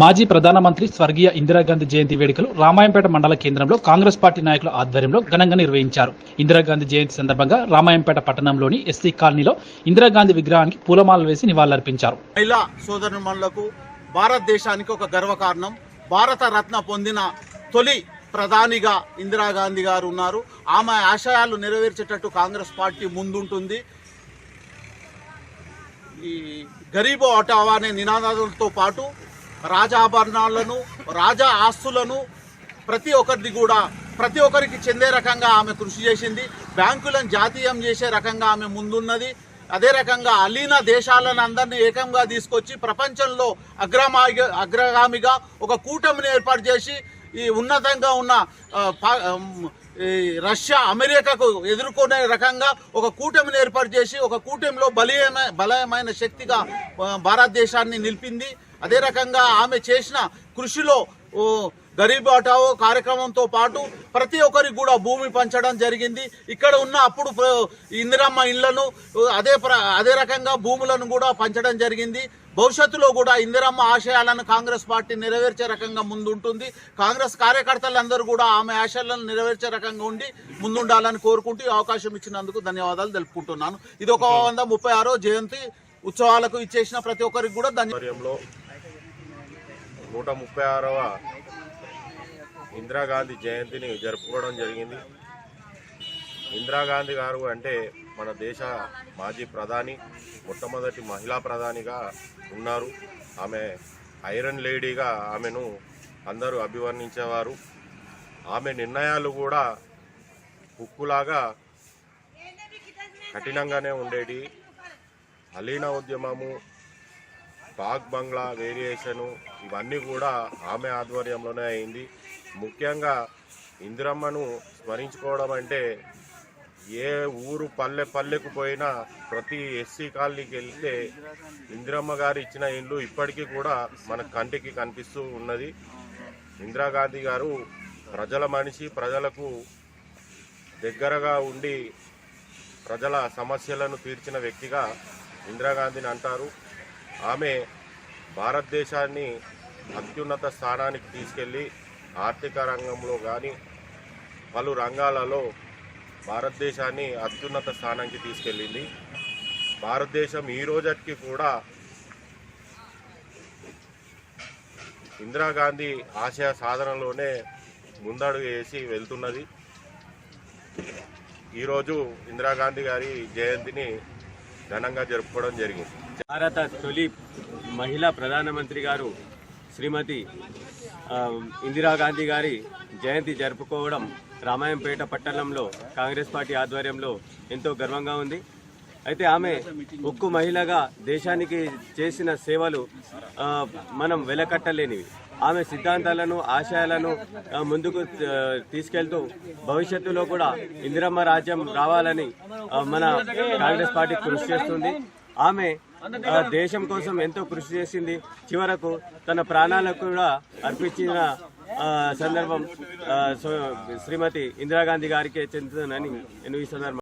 మాజీ ప్రధానమంత్రి స్వర్గీయ ఇందిరాగాంధీ జయంతి వేడుకలు రామాయంపేట మండల కేంద్రంలో కాంగ్రెస్ పార్టీ నాయకుల ఆధ్వర్యంలో ఘనంగా నిర్వహించారు. ఇందిరాగాంధీ జయంతి సందర్భంగా రామాయంపేట పట్టణంలోని ఎస్సీ కాలనీలో ఇందిరాగాంధీ విగ్రహానికి పూలమాలలు వేసి నివాళులర్పించారు. మహిళా సోదరులకు భారతదేశానికి ఒక గర్వకారణం. భారత రత్న పొందిన తొలి ప్రధానిగా ఇందిరాగాంధీ గారు ఉన్నారు. ఆమె ఆశయాలు నెరవేర్చేటట్టు కాంగ్రెస్ పార్టీ ముందుంటుంది. ఈ గరీబో అటావా అనే నినాదాలతో పాటు రాజాభరణాలను రాజా ఆస్తులను ప్రతి ఒక్కరిది కూడా ప్రతి ఒక్కరికి చెందే రకంగా ఆమె కృషి చేసింది. బ్యాంకులను జాతీయం చేసే రకంగా ఆమె ముందున్నది. అదే రకంగా అలీన దేశాలను అందరినీ ఏకంగా తీసుకొచ్చి ప్రపంచంలో అగ్రమాగి అగ్రగామిగా ఒక కూటమిని ఏర్పాటు చేసి ఈ ఉన్నతంగా ఉన్న ఈ రష్యా అమెరికాకు ఎదుర్కొనే రకంగా ఒక కూటమిని ఏర్పాటు చేసి ఒక కూటమిలో బలీయమైన బలమైన శక్తిగా భారతదేశాన్ని నిలిపింది. అదే రకంగా ఆమె చేసిన కృషిలో గరీబ్ హటావో కార్యక్రమంతో పాటు ప్రతి ఒక్కరికి కూడా భూమి పంచడం జరిగింది. ఇక్కడ ఉన్న అప్పుడు ఇందిరమ్మ ఇళ్ళను అదే ప్ర- అదే రకంగా భూములను కూడా పంచడం జరిగింది. భవిష్యత్తులో కూడా ఇందిరమ్మ ఆశయాలను కాంగ్రెస్ పార్టీ నెరవేర్చే రకంగా ముందుంటుంది. కాంగ్రెస్ కార్యకర్తలందరూ కూడా ఆమె ఆశయాలను నెరవేర్చే రకంగా ఉండి ముందుండాలని కోరుకుంటూ ఈ అవకాశం ఇచ్చినందుకు ధన్యవాదాలు తెలుపుకుంటున్నాను. ఇది ఒక వంద ముప్పై ఆరో జయంతి ఉత్సవాలకు ఇచ్చేసిన ప్రతి ఒక్కరికి కూడా ధన్యవాదాలు నూట ముప్పై ఆరవ ఇందిరాగాంధీ జయంతిని జరుపుకోవడం జరిగింది. ఇందిరాగాంధీ గారు అంటే మన దేశ మాజీ ప్రధాని మొట్టమొదటి మహిళా ప్రధానిగా ఉన్నారు. ఆమె ఐరన్ లేడీగా ఆమెను అందరూ అభివర్ణించేవారు. ఆమె నిర్ణయాలు కూడా ఉక్కులాగా కఠినంగానే ఉండేటి. అలీన ఉద్యమము పాక్ బంగ్లా వేరియేషను ఇవన్నీ కూడా ఆమె ఆధ్వర్యంలోనే అయింది. ముఖ్యంగా ఇందిరమ్మను స్మరించుకోవడం అంటే ఏ ఊరు పల్లె పల్లెకు పోయినా ప్రతి ఎస్సీ కాలనీకి వెళ్తే ఇందిరమ్మ గారు ఇచ్చిన ఇండ్లు ఇప్పటికీ కూడా మన కంటికి కనిపిస్తూ ఉన్నది. ఇందిరాగాంధీ గారు ప్రజల మనిషి ప్రజలకు దగ్గరగా ఉండి ప్రజల సమస్యలను తీర్చిన వ్యక్తిగా ఇందిరాగాంధీని అంటారు. ఆమె భారతదేశాన్ని అత్యున్నత స్థానానికి తీసుకెళ్ళి ఆర్థిక రంగంలో కానీ పలు రంగాలలో భారతదేశాన్ని అత్యున్నత స్థానానికి తీసుకెళ్ళింది. భారతదేశం ఈ రోజటికి కూడా ఇందిరాగాంధీ ఆశయ సాధనలోనే ముందడుగు వేసి వెళ్తున్నది. ఈరోజు ఇందిరాగాంధీ గారి జయంతిని ఘనంగా జరుపుకోవడం జరిగింది. భారత తొలి మహిళా ప్రధానమంత్రి గారు శ్రీమతి ఇందిరాగాంధీ గారి జయంతి జరుపుకోవడం రామాయంపేట పట్టణంలో కాంగ్రెస్ పార్టీ ఆధ్వర్యంలో ఎంతో గర్వంగా ఉంది. అయితే ఆమె ఉక్కు మహిళగా దేశానికి చేసిన సేవలు మనం వెలకట్టలేనివి. ఆమె సిద్ధాంతాలను ఆశయాలను ముందుకు తీసుకెళ్తూ భవిష్యత్తులో కూడా ఇందిరమ్మ రాజ్యం రావాలని మన కాంగ్రెస్ పార్టీ కృషి చేస్తుంది. ఆమె దేశం కోసం ఎంతో కృషి చేసింది. చివరకు తన ప్రాణాలకు కూడా అర్పించిన సందర్భం శ్రీమతి ఇందిరాగాంధీ గారికే చెందుతుందని నేను ఈ సందర్భం